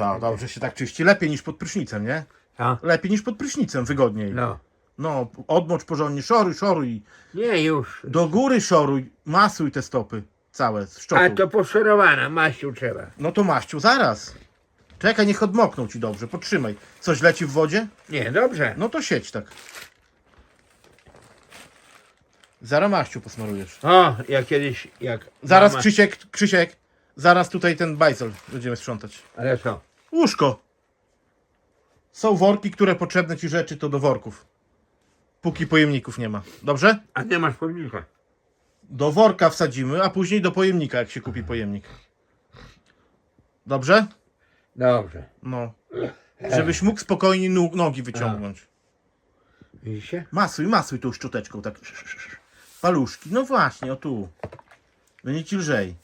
Tak, dobrze się tak czyści. Lepiej niż pod prysznicem, nie? Co? Lepiej niż pod prysznicem, wygodniej. No. No, odmocz porządnie, szoruj, szoruj. Nie już. Do góry szoruj, masuj te stopy całe z szczotu. A to poszorowana, maściu trzeba. No to maściu, zaraz. Czekaj, niech odmokną ci dobrze, potrzymaj. Coś leci w wodzie? Nie, dobrze. No to sieć tak. Zaraz maściu posmarujesz. O, ja kiedyś, jak... Zaraz mama- Krzysiek, Krzysiek, zaraz tutaj ten bajzel będziemy sprzątać. Ale co? Łóżko. Są worki, które potrzebne ci rzeczy, to do worków. Póki pojemników nie ma. Dobrze? A nie masz pomnika. Do worka wsadzimy, a później do pojemnika, jak się kupi pojemnik. Dobrze? Dobrze. No. Żebyś mógł spokojnie nogi wyciągnąć. Widzicie? Masuj, masuj tą szczoteczką, tak. Paluszki. No właśnie, o tu. Będzie ci lżej.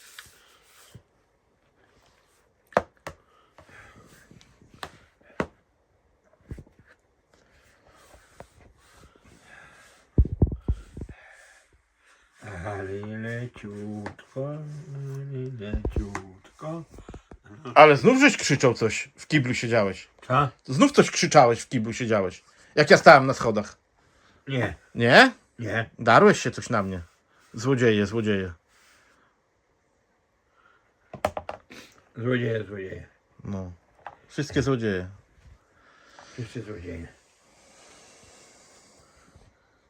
Ale leciutko, leciutko. Ale znów żeś krzyczał coś. W kiblu siedziałeś. Co? Znów coś krzyczałeś, w kiblu siedziałeś. Jak ja stałem na schodach. Nie, Nie? nie. Darłeś się coś na mnie. Złodzieje, złodzieje. Złodzieje, złodzieje. No. Wszystkie złodzieje. Wszyscy złodzieje.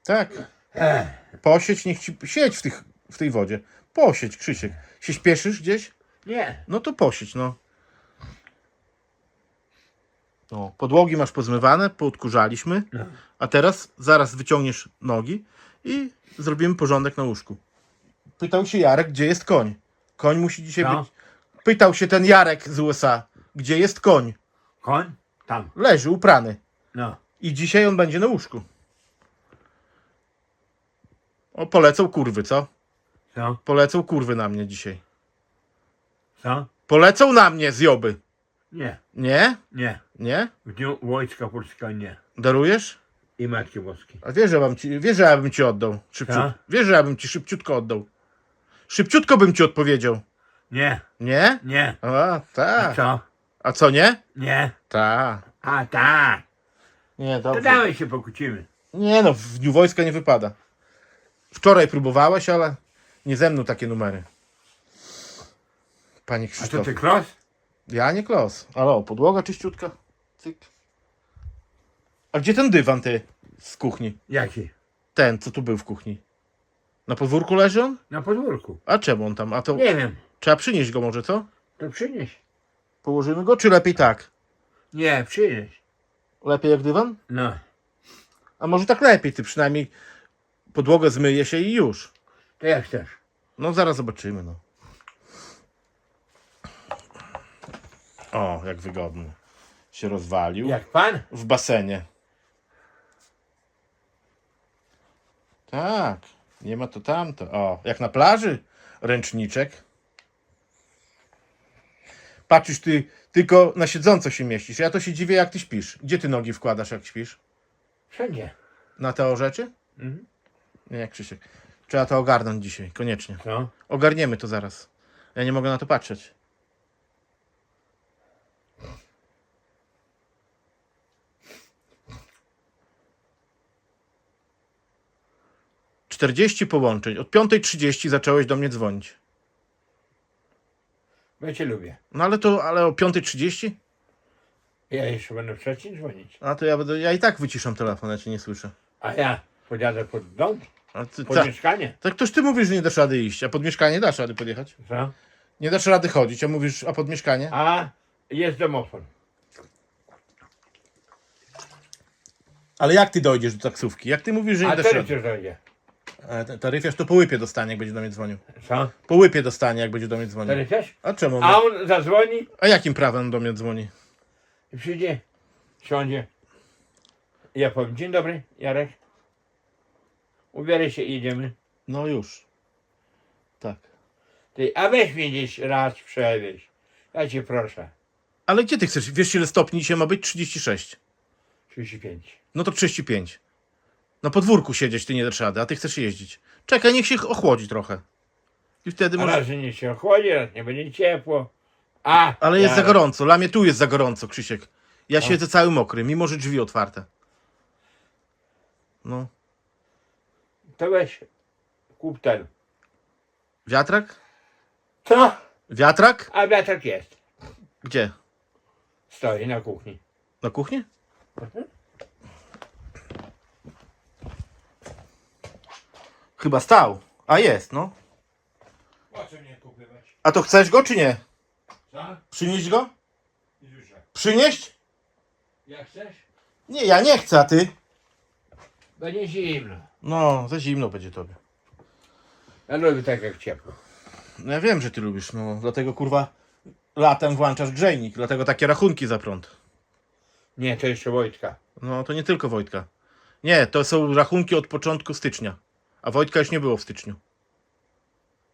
Tak. Ech, Posiedź, niech ci. Siedź w, tych, w tej wodzie. Posiedź, Krzysiek. Się śpieszysz gdzieś? nie. No to posiedź, no. O, podłogi masz pozmywane, poodkurzaliśmy. No. A teraz zaraz wyciągniesz nogi i zrobimy porządek na łóżku. Pytał się Jarek, gdzie jest koń. Koń musi dzisiaj Co? być. Pytał się ten Jarek z USA, gdzie jest koń. Koń? Tam. Leży uprany. No. I dzisiaj on będzie na łóżku. O, polecą kurwy, co? Co? Polecą kurwy na mnie dzisiaj. Co? Polecą na mnie zjoby. Nie, Nie? nie. Nie? W dniu Wojska Polskiego nie. Darujesz? I Matki Boskiej. A wiesz, że, wam ci, wiesz, że ja bym ci oddał. Szybciut, Tak? wiesz, że ja bym ci szybciutko oddał. Szybciutko bym ci odpowiedział. Nie, Nie? nie. A, A tak. co? A co nie? Nie. Tak. A tak. Nie, To dobrze. dawaj się pokłócimy. Nie no, w dniu wojska nie wypada. Wczoraj próbowałeś, ale nie ze mną takie numery. Panie A to Krzysztof. ty kros? Ja nie klos. Ale o, podłoga czyściutka. Cyk. A gdzie ten dywan ty z kuchni? Jaki? Ten, co tu był w kuchni. Na podwórku leży on? Na podwórku. A czemu on tam? A to Nie wiem. trzeba przynieść go może, co? To przynieś. Położymy go, czy lepiej tak? Nie, przynieś. Lepiej jak dywan? No. A może tak lepiej, ty przynajmniej podłogę zmyje się i już. To jak chcesz. No zaraz zobaczymy, no. O, jak wygodnie. Się rozwalił. Jak pan? W basenie. Tak, nie ma to tamto. O, jak na plaży, ręczniczek. Patrzysz, ty tylko na siedząco się mieścisz. Ja to się dziwię, jak ty śpisz. Gdzie ty nogi wkładasz, jak śpisz? Wszędzie. Na te rzeczy? Mhm. Nie, jak Krzysiek. Trzeba to ogarnąć dzisiaj, koniecznie. Co? Ogarniemy to zaraz. Ja nie mogę na to patrzeć. Czterdzieści połączeń. Od 5.30 zacząłeś do mnie dzwonić. Bo ja cię lubię. No ale to, ale o 5.30? Ja jeszcze będę wcześniej dzwonić. A to ja będę, ja i tak wyciszam telefon, ja cię nie słyszę. A ja podjadę pod dom, A ty, pod ta, mieszkanie. tak toż ty mówisz, że nie dasz rady iść, a pod mieszkanie dasz rady podjechać? Co? Nie dasz rady chodzić, a mówisz, a pod mieszkanie? A jest domofon. Ale jak ty dojdziesz do taksówki? Jak ty mówisz, że nie A dasz to rady? dojdzie. Ten taryfiarz to po łypie dostanie, jak będzie do mnie dzwonił. Co? Po łypie dostanie, jak będzie do mnie dzwonił. Teraz? A czemu? A on zadzwoni A jakim prawem do mnie dzwoni? i przyjdzie, siądzie. Ja powiem, dzień dobry, Jarek. Ubieraj się i jedziemy. No już. Tak. Ty, a weź mnie gdzieś raz przewieź. Ja cię proszę. Ale gdzie ty chcesz? Wiesz ile stopni dzisiaj ma być? 36. 35. No to 35. Na podwórku siedzieć ty nie dasz rady, a ty chcesz jeździć. Czekaj, niech się ochłodzi trochę. I wtedy A może... raz, że nie się ochłodzi, raz nie będzie ciepło. A, Ale jest za gorąco. Dla mnie tu jest za gorąco, Krzysiek. Ja siedzę cały mokry, mimo że drzwi otwarte. No. To weź, kup ten. Wiatrak? Co? Wiatrak? A wiatrak jest. Gdzie? Stoi na kuchni. Na kuchni? Chyba stał. A jest, no. Po co mnie kupywać? A to chcesz go czy nie? Co? Przynieść go? Przynieść? Jak chcesz? Nie, ja nie chcę, a ty? Będzie zimno. No, za zimno będzie tobie. Ja lubię tak jak ciepło. No ja wiem, że ty lubisz, no. Dlatego kurwa latem włączasz grzejnik, dlatego takie rachunki za prąd. Nie, to jeszcze Wojtka. No to nie tylko Wojtka. Nie, to są rachunki od początku stycznia. A Wojtka już nie było w styczniu.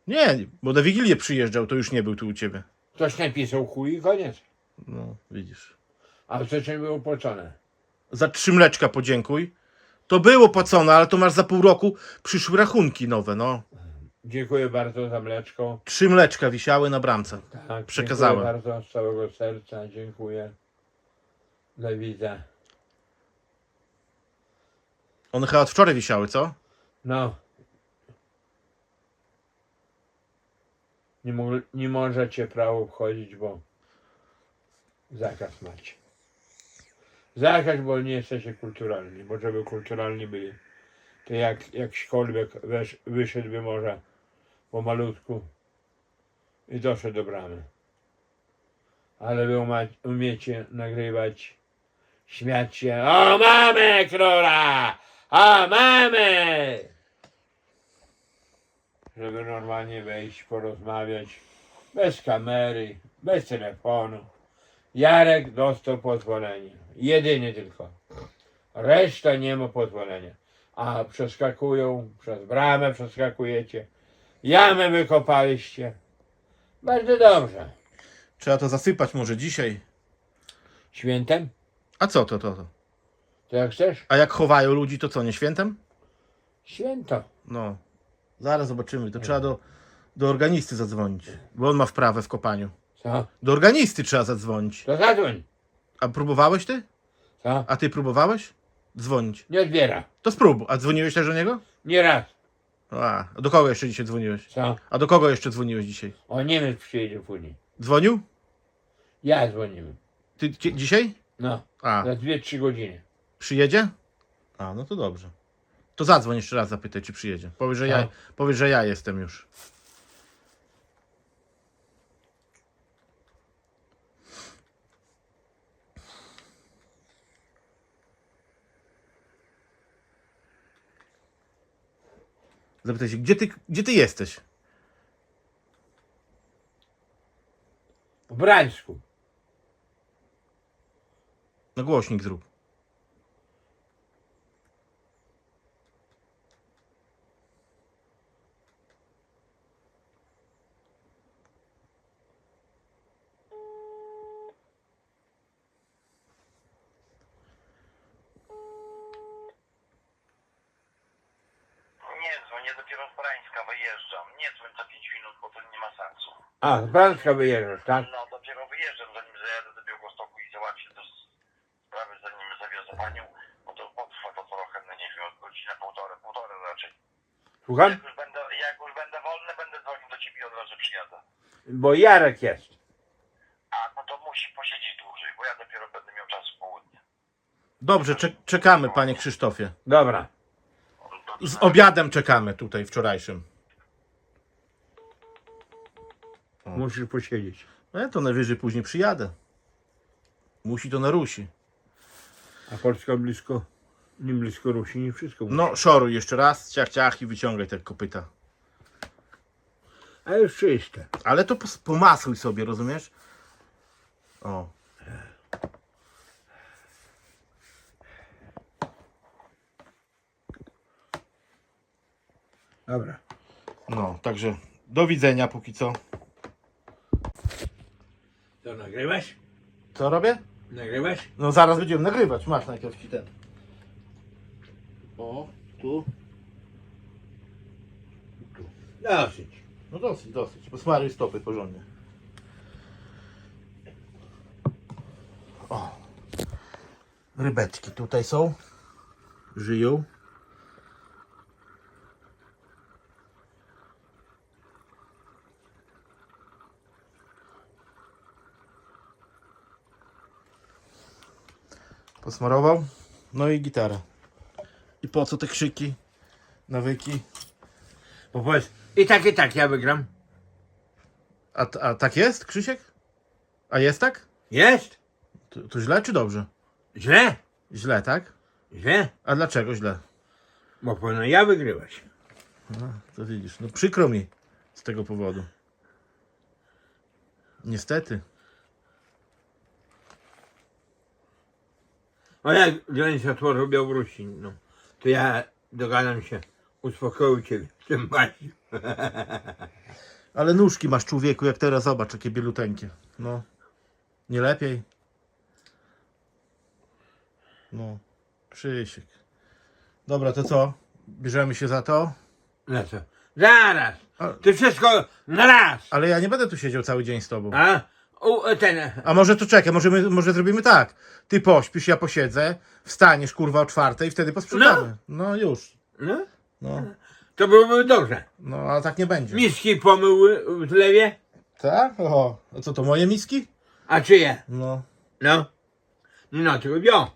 Nie, bo na Wigilię przyjeżdżał, to już nie był tu u ciebie. Ktoś napisał chuj i koniec. No, widzisz. A wcześniej było płacone. Za trzy mleczka podziękuj. To było płacone, ale to masz za pół roku przyszły rachunki nowe, no. Dziękuję bardzo za mleczko. Trzy mleczka wisiały na bramce. Tak, Przekazałem. Dziękuję bardzo z całego serca. Dziękuję. Dla widza. One chyba od wczoraj wisiały, co? No. Nie, mo nie możecie prawo wchodzić, bo zakaz macie. Zakaz, bo nie jesteście kulturalni, bo żeby kulturalni byli, to jak jakśkolwiek wesz, wyszedłby może po malutku i doszedł do bramy. Ale wy umiecie nagrywać, śmiać się. O, mamy króla! O, mamy! Żeby normalnie wejść, porozmawiać, bez kamery, bez telefonu. Jarek dostał pozwolenie. Jedyny tylko. Reszta nie ma pozwolenia. A przeskakują, przez bramę przeskakujecie. Jamę wykopaliście. Bardzo dobrze. Trzeba to zasypać może dzisiaj. Świętem? A co to, to, to? To jak chcesz? A jak chowają ludzi, to co, nie świętem? Święto. No. Zaraz zobaczymy. To trzeba do, do organisty zadzwonić, bo on ma wprawę w kopaniu. Co? Do organisty trzeba zadzwonić. To zadzwoń. A próbowałeś ty? Co? A ty próbowałeś? Dzwonić. Nie odbiera. To spróbuj. A dzwoniłeś też do niego? Nie raz. A, a do kogo jeszcze dzisiaj dzwoniłeś? Co? A do kogo jeszcze dzwoniłeś dzisiaj? O Niemiec przyjedzie później. Dzwonił? Ja dzwonimy. Ty dzisiaj? No, A, za 2-3 godziny. przyjedzie? A, no to dobrze. To zadzwoń jeszcze raz, zapytaj, czy przyjedzie. Powiedz, że ja, Tak. powiedz, że ja jestem już. Zapytaj się, gdzie ty, gdzie ty jesteś? W Brańsku. No głośnik zrób. Nie dopiero z Brańska wyjeżdżam. Nie dzwoń za 5 minut, bo to nie ma sensu. A, z Brańska wyjeżdżasz, tak? No dopiero wyjeżdżam, zanim zajadę do Białegostoku i załatwię te sprawy, zanim zawiozę panią, bo to potrwa to trochę, no nie wiem, od godziny, półtorej, półtorej raczej. Słucham? Jak już będę, jak już będę wolny, będę dzwonił do ciebie i od razu przyjadę. Bo Jarek jest. A, no to musi posiedzieć dłużej, bo ja dopiero będę miał czas w południe. Dobrze, czek- czekamy, panie Krzysztofie. Dobra. Z obiadem czekamy tutaj wczorajszym. Musisz posiedzieć. No ja to najwyżej później przyjadę. Musi to na Rusi. A Polska blisko, nie blisko Rusi, nie wszystko. musi. No, szoruj jeszcze raz, ciach, ciach i wyciągaj te kopyta. A już czyste. Ale to pos- pomasuj sobie, rozumiesz? O. Dobra. No, także do widzenia póki co. To nagrywasz? Co robię? Nagrywasz? No zaraz będziemy nagrywać, masz najpierw ci ten. O, tu. tu. Dosyć. No dosyć, dosyć, bo smaruj stopy porządnie. O. Rybeczki tutaj są. Żyją. Posmarował. No i gitara. I po co te krzyki? Nawyki. Bo powiedz, i tak, i tak ja wygram. A, a tak jest, Krzysiek? A jest tak? Jest? To, to źle czy dobrze? Źle? Źle, tak? Źle? A dlaczego źle? Bo powinno ja wygrywać. No, to widzisz. No przykro mi z tego powodu. Niestety. A jak Dzielnica otworzył Białorusi, no, to ja dogadam się, uspokoił ciebie, tym bardziej. Ale nóżki masz człowieku, jak teraz zobacz, jakie bieluteńkie. No. Nie lepiej? No. Krzysiek. Dobra, to co? Bierzemy się za to? No co? Zaraz! Ty wszystko na raz! Ale ja nie będę tu siedział cały dzień z tobą. A? U, ten, A może to czekaj, może, my, może zrobimy tak. Ty pośpisz, ja posiedzę, wstaniesz kurwa o czwartej i wtedy posprzątamy. No, już. no, No, to byłoby dobrze. no, ale tak nie będzie. Miski pomyły w zlewie, Tak? O, a co to moje miski? a czyje? No. No. No, tylko wziął.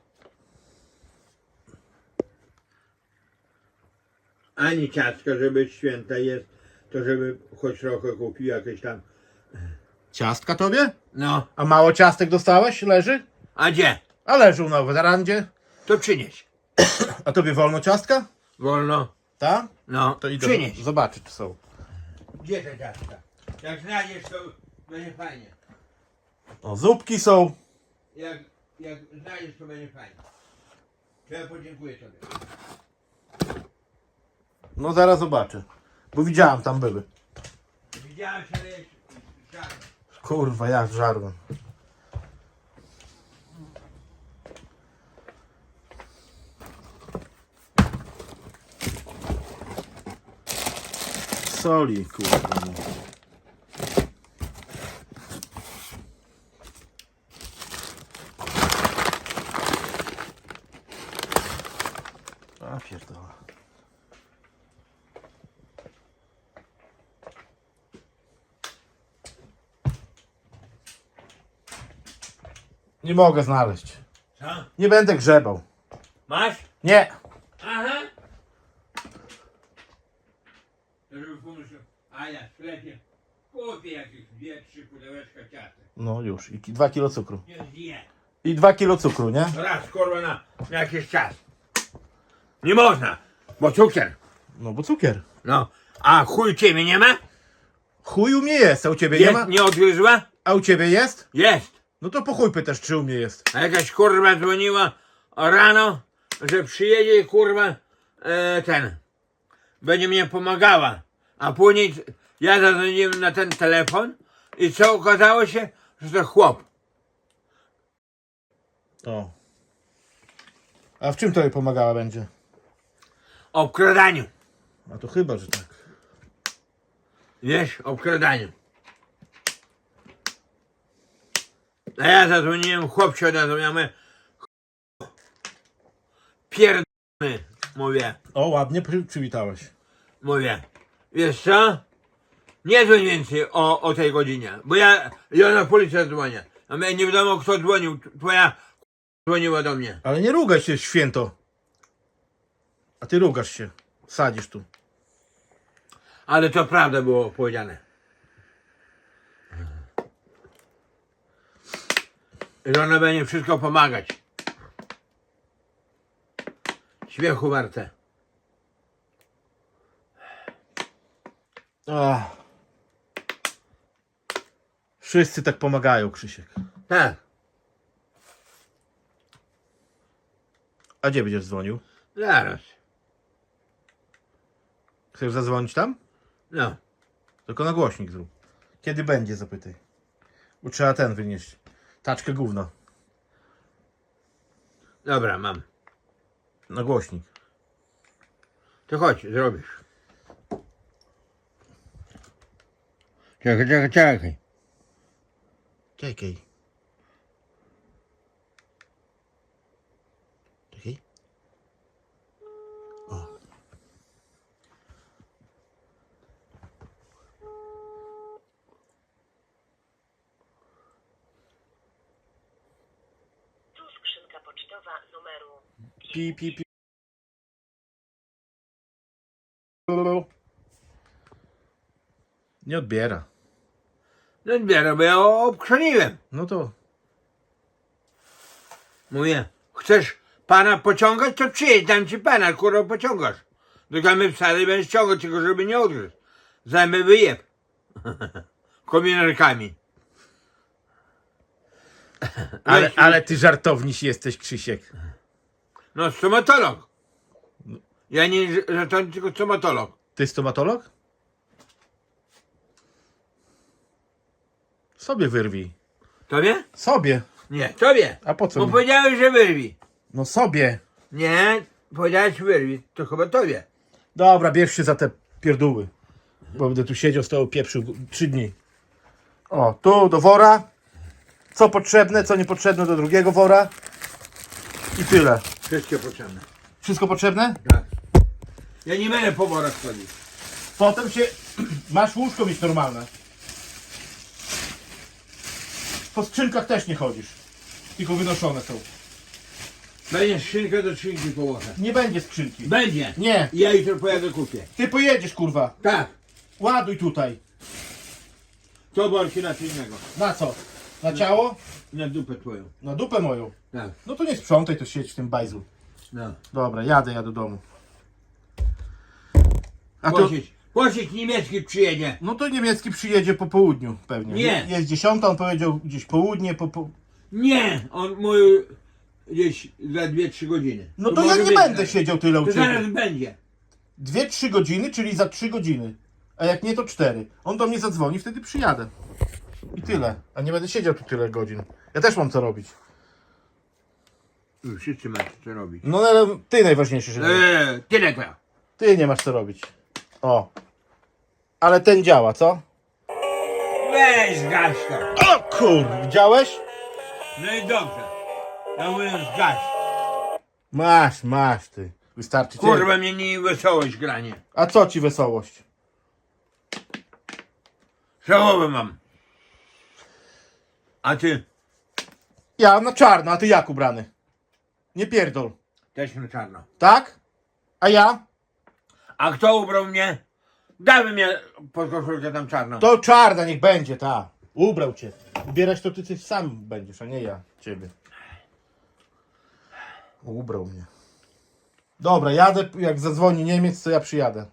Ani ciastka, żeby święta jest, to żeby choć trochę kupił jakieś tam. Ciastka tobie? No, A mało ciastek dostałeś? Leży? a gdzie? A leżą na werandzie. To przynieś. A tobie wolno ciastka? Wolno. Tak? No, To idę przynieś. zobaczyć, czy są. Gdzie te ciastka? Jak znajdziesz, to będzie fajnie. O, zupki są. Jak, jak znajdziesz, to będzie fajnie. To ja podziękuję tobie. No zaraz zobaczę. Bo widziałem, tam były. Widziałem się, ale żadne. Kurwa, jak żarłem. Soli, kurwa. no. A pierdolę. Nie mogę znaleźć. Co? Nie będę grzebał. Masz? Nie. Aha. A ja w sklepie kupię jakieś dwie, trzy pudełeczka ciastek. No już. I ki- dwa kilo cukru. Nie zje. I dwa kilo cukru, nie? Raz kurwa na, na jakiś czas. Nie można, bo cukier. No bo cukier. No, a chuj ciebie nie ma? Chuj u mnie jest, a u ciebie nie Jest, ma? nie odgryzła? A u ciebie jest? Jest. No to po chuj pytasz, czy u mnie jest. A jakaś kurwa dzwoniła rano, że przyjedzie i kurwa e, ten. Będzie mnie pomagała. A później ja zadzwoniłem na ten telefon i co okazało się, że to chłop. O. A w czym to jej pomagała będzie? O obkradaniu. A to chyba, że tak. Wiesz, o obkradaniu. A ja zadzwoniłem, chłop się odezwał, ja mówię, pierdolony, mówię. O, ładnie przy, przywitałeś. Mówię, wiesz co? Nie dzwoń więcej o, o tej godzinie, bo ja, ja na policję dzwonię. A mnie nie wiadomo kto dzwonił, twoja dzwoniła do mnie. Ale nie rugaj się, święto. A ty rugasz się. Sadzisz tu. Ale to prawda było powiedziane. Że ona będzie wszystko pomagać. Śmiechu warte. Ach. Wszyscy tak pomagają, Krzysiek. Tak. A gdzie będziesz dzwonił? Zaraz. Chcesz zadzwonić tam? No. Tylko na głośnik zrób. Kiedy będzie, zapytaj. Bo trzeba ten wynieść. Taczkę gówna. Dobra, mam. Na głośnik. To chodź, zrobisz. Czekaj, czekaj, czekaj. Czekaj. Pi, pi, pi. Nie odbiera. No odbieram, bo ja obkrzeniłem. No to Mówię, chcesz pana pociągać, to przyjedź, dam ci pana, kurwa pociągasz. Tylko my wcale nie będziesz ciągać, tylko żeby nie odgryźć. Zajmę wyjeb. Kominerkami. Ale, ale ty żartowniś jesteś, Krzysiek. No stomatolog. Ja nie żartownik, tylko stomatolog. Ty stomatolog? Sobie wyrwij. Tobie? Sobie. Nie, tobie. A po co? Bo mi? powiedziałeś, że wyrwi. No sobie. Nie, powiedziałeś wyrwi. To chyba tobie. Dobra, bierz się za te pierdóły. Bo będę tu siedział z tobą pieprzył trzy dni. O, tu do wora. Co potrzebne, co niepotrzebne do drugiego wora. I tyle. Wszystkie potrzebne. Wszystko potrzebne? Tak. Ja nie będę po worach chodzić. Potem się... Masz łóżko mieć normalne. Po skrzynkach też nie chodzisz. Tylko wynoszone są. Będzie skrzynka do skrzynki po worach. Nie będzie skrzynki. Będzie. Nie. Ja jutro pojadę kupię. Ty pojedziesz, kurwa. Tak. Ładuj tutaj. To worki na co innego. Na co? Na ciało? Na dupę twoją. Na dupę moją. Tak. No to nie sprzątaj, to siedź w tym bajzu. No. Dobra, jadę, ja do domu. A to, niemiecki przyjedzie. no to niemiecki przyjedzie po południu pewnie. Nie. Jest dziesiąta, on powiedział gdzieś południe, po, po... Nie, on mówił gdzieś za 2-3 godziny. No to ja może nie być będę zaraz. siedział tyle u To zaraz ciebie. będzie. Dwie, trzy godziny, czyli za trzy godziny. A jak nie, to cztery. On do mnie zadzwoni, wtedy przyjadę. I tyle. A nie będę siedział tu tyle godzin. Ja też mam co robić. Wy Wszyscy macie co robić. No ale ty najważniejszy, że Eee, tyle to. ty nie masz co robić. O. Ale ten działa, co? Weź zgaś to. O kur... Widziałeś? No i dobrze. Ja mówię zgaś. Masz, masz ty. Wystarczy cię. Kurwa mnie nie wesołość granie. A co ci wesołość? Żałobę mam. A ty? Ja na czarno, a ty jak ubrany? Nie pierdol. Też na czarno. Tak? A ja? A kto ubrał mnie? Dawaj mnie pod koszulkę tam czarną. To czarna niech będzie, ta. Ubrał cię. Ubierać to ty, ty sam będziesz, a nie ja ciebie. Ubrał mnie. Dobra, jadę, jak zadzwoni Niemiec, to ja przyjadę.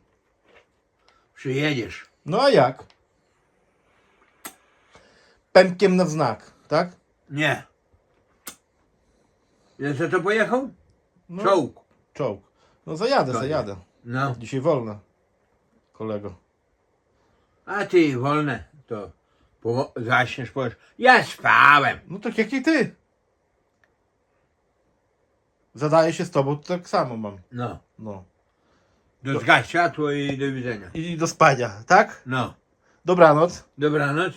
Przyjedziesz. No a jak? Pępkiem na znak, tak? Nie. Co to pojechał? No, Czołg. Czołg. No zajadę, zajadę. No. Dzisiaj wolno, kolego. A ty wolne to po, zaśniesz powiesz. Ja spałem. No tak jak i ty. Zadaję się z tobą, to tak samo mam. No. No. Do zgaś światło i do widzenia. I do spania, tak? No. Dobranoc. Dobranoc.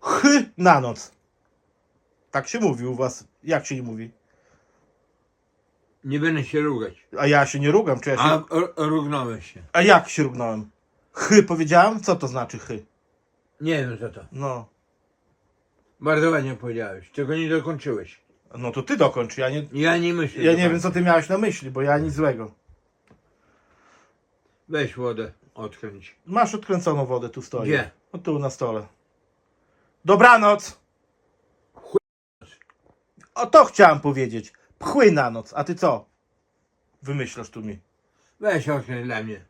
Chy na noc. Tak się mówi u was. Jak się nie mówi? Nie będę się rugać. A ja się nie rugam, czy ja się... A r- się. A jak się rugnąłem? Chy powiedziałem? Co to znaczy chy? Nie wiem co to. No. Bardzo ładnie powiedziałeś. Tego nie dokończyłeś. No to ty dokończ, ja nie... Ja nie myślę. Ja nie wiem, co ty miałeś na myśli, bo ja nic złego. Weź wodę, odkręć. Masz odkręconą wodę, tu stoi. Gdzie? No tu na stole. Dobranoc! O to chciałem powiedzieć. Pchły na noc, a ty co? Wymyślasz tu mi. Weź odkręć dla mnie.